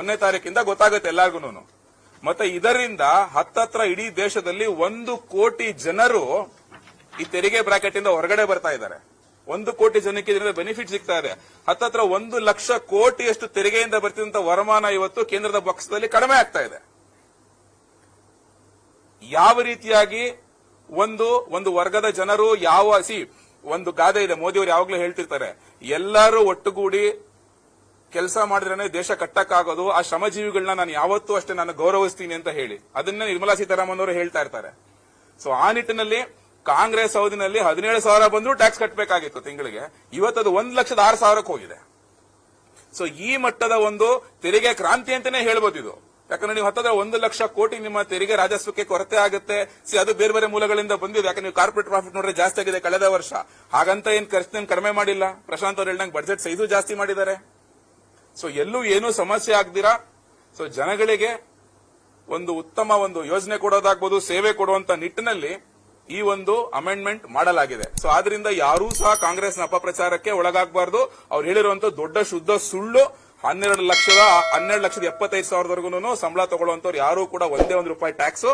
ಒಂದನೇ ತಾರೀಕಿಂದ ಗೊತ್ತಾಗುತ್ತೆ ಎಲ್ಲಾರ್ಗು ಮತ್ತೆ ಇದರಿಂದ ಹತ್ತತ್ರ ಇಡೀ ದೇಶದಲ್ಲಿ ಒಂದು ಕೋಟಿ ಜನರು ಈ ತೆರಿಗೆ ಬ್ರಾಕೆಟ್ ಇಂದ ಹೊರಗಡೆ ಬರ್ತಾ ಇದ್ದಾರೆ. ಒಂದು ಕೋಟಿ ಜನಕ್ಕೆ ಇದರಿಂದ ಬೆನಿಫಿಟ್ ಸಿಗ್ತಾ ಇದೆ. ಹತ್ತತ್ರ ಒಂದು ಲಕ್ಷ ಕೋಟಿಯಷ್ಟು ತೆರಿಗೆಯಿಂದ ಬರ್ತಿದ್ದಂತ ವರಮಾನ ಇವತ್ತು ಕೇಂದ್ರದ ಪಕ್ಷದಲ್ಲಿ ಕಡಿಮೆ ಆಗ್ತಾ ಇದೆ. ಯಾವ ರೀತಿಯಾಗಿ ಒಂದು ಒಂದು ವರ್ಗದ ಜನರು ಯಾವ, ಸಿ, ಒಂದು ಗಾದೆ ಇದೆ, ಮೋದಿಯವರು ಯಾವಾಗ್ಲೂ ಹೇಳ್ತಿರ್ತಾರೆ. ಎಲ್ಲರೂ ಒಟ್ಟುಗೂಡಿ ಕೆಲಸ ಮಾಡಿದ್ರೆ ದೇಶ ಕಟ್ಟಕ್ಕಾಗೋದು, ಆ ಶ್ರಮಜೀವಿಗಳನ್ನ ನಾನು ಯಾವತ್ತೂ ಅಷ್ಟೇ ನಾನು ಗೌರವಿಸ್ತೀನಿ ಅಂತ ಹೇಳಿ. ಅದನ್ನ ನಿರ್ಮಲಾ ಸೀತಾರಾಮನ್ ಅವರು ಹೇಳ್ತಾ ಇರ್ತಾರೆ. ಸೊ ಆ ನಿಟ್ಟಿನಲ್ಲಿ ಕಾಂಗ್ರೆಸ್ ಅವಧಿನಲ್ಲಿ ಹದಿನೇಳು ಸಾವಿರ ಬಂದರೂ ಟ್ಯಾಕ್ಸ್ ಕಟ್ಟಬೇಕಾಗಿತ್ತು ತಿಂಗಳಿಗೆ. ಇವತ್ತದು ಒಂದ್ ಲಕ್ಷದ ಆರು ಸಾವಿರಕ್ಕೆ ಹೋಗಿದೆ. ಸೊ ಈ ಮಟ್ಟದ ಒಂದು ತೆರಿಗೆ ಕ್ರಾಂತಿ ಅಂತಾನೆ ಹೇಳ್ಬೋದು ಇದು. ಯಾಕಂದ್ರೆ ನೀವು ಹತ್ತದ ಒಂದು ಲಕ್ಷ ಕೋಟಿ ನಿಮ್ಮ ತೆರಿಗೆ ರಾಜಸ್ವಕ್ಕೆ ಕೊರತೆ ಆಗುತ್ತೆ. ಸಿ ಅದು ಬೇರೆ ಬೇರೆ ಮೂಲಗಳಿಂದ ಬಂದಿದೆ. ಯಾಕಂದ್ರೆ ನೀವು ಕಾರ್ಪೊರೇಟ್ ಪ್ರಾಫಿಟ್ ನೋಡ್ರೆ ಜಾಸ್ತಿ ಆಗಿದೆ ಕಳೆದ ವರ್ಷ. ಹಾಗಂತ ಏನ್ ಖರ್ಚು ಕಡಿಮೆ ಮಾಡಿಲ್ಲ? ಪ್ರಶಾಂತ್ ಅವ್ರು ಹೇಳ್ದಂಗೆ ಬಜೆಟ್ ಸೈಜು ಜಾಸ್ತಿ ಮಾಡಿದ್ದಾರೆ. ಸೊ ಎಲ್ಲೂ ಏನೂ ಸಮಸ್ಯೆ ಆಗ್ದಿರಾ? ಸೊ ಜನಗಳಿಗೆ ಒಂದು ಉತ್ತಮ ಒಂದು ಯೋಜನೆ ಕೊಡೋದಾಗ್ಬೋದು, ಸೇವೆ ಕೊಡುವಂತ ನಿಟ್ಟಿನಲ್ಲಿ ಈ ಒಂದು ಅಮೆಂಡ್ಮೆಂಟ್ ಮಾಡಲಾಗಿದೆ. ಸೊ ಆದ್ರಿಂದ ಯಾರೂ ಸಹ ಕಾಂಗ್ರೆಸ್ನ ಅಪಪ್ರಚಾರಕ್ಕೆ ಒಳಗಾಗಬಾರದು. ಅವ್ರು ಹೇಳಿರುವಂತ ದೊಡ್ಡ ಶುದ್ಧ ಸುಳ್ಳು ಹನ್ನೆರಡು ಲಕ್ಷದ ಹನ್ನೆರಡು ಲಕ್ಷದ ಎಪ್ಪತ್ತೈದು ಸಾವಿರದವರೆಗೂ ಸಂಬಳ ತಗೊಳ್ಳುವಂತವ್ರು ಯಾರು ಕೂಡ ಒಂದೇ ಒಂದು ರೂಪಾಯಿ ಟ್ಯಾಕ್ಸ್